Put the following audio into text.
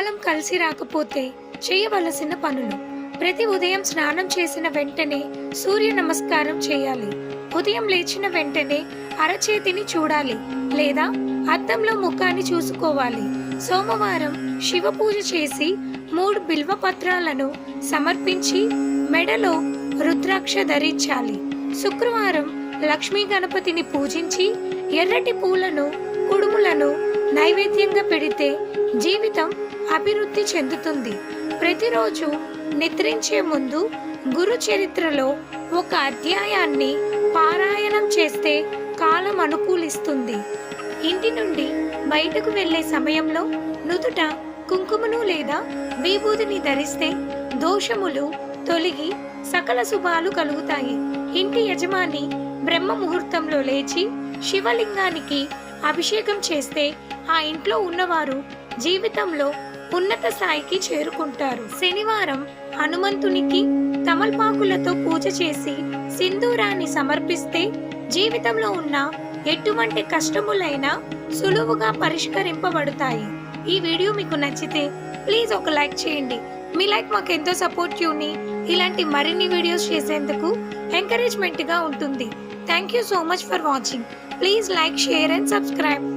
కాలం కలిసి రాకపోతే చేయవలసిన పనులు. ప్రతి ఉదయం స్నానం చేసిన వెంటనే సూర్య నమస్కారం చేయాలి. ఉదయం లేచిన వెంటనే అరచేతిని చూడాలి లేదా అద్దంలో ముఖాన్ని చూసుకోవాలి. సోమవారం శివ పూజ చేసి మూడు బిల్వ పత్రాలను సమర్పించి మెడలో రుద్రాక్ష ధరించాలి. శుక్రవారం లక్ష్మీ గణపతిని పూజించి ఎర్రటి పూలను కుడుములను నైవేద్యంగా పెడితే జీవితం అభివృద్ధి చెందుతుంది. ప్రతిరోజు నిద్రించే ముందు గురు చరిత్రలో ఒక అధ్యాయాన్ని పారాయణం చేస్తే కాలం అనుకూలిస్తుంది. ఇంటి నుండి బయటకు వెళ్ళే సమయంలో నుదుట కుంకుమను లేదా విభూతిని ధరిస్తే దోషములు తొలగి సకల శుభాలు కలుగుతాయి. ఇంటి యజమాని బ్రహ్మ ముహూర్తంలో లేచి శివలింగానికి అభిషేకం చేస్తే ఆ ఇంట్లో ఉన్నవారు జీవితంలో ఉన్నత స్థాయికి చేరుకుంటారు. శనివారం హనుమంతునికి తమల్పాకులతో పూజ చేసి సింధూరాన్ని సమర్పిస్తే జీవితంలో ఉన్న ఎటువంటి కష్టములైనా సులువుగా పరిష్కరింపబడతాయి. ఈ వీడియో మీకు నచ్చితే ప్లీజ్ ఒక లైక్ చేయండి. మీ లైక్ మాకు ఎంతో సపోర్టివ్ని ఇలాంటి మరిన్ని వీడియోస్ చేసేందుకు ఎంకరేజ్మెంట్గా ఉంటుంది. Thank you so much for watching. Please like share and subscribe.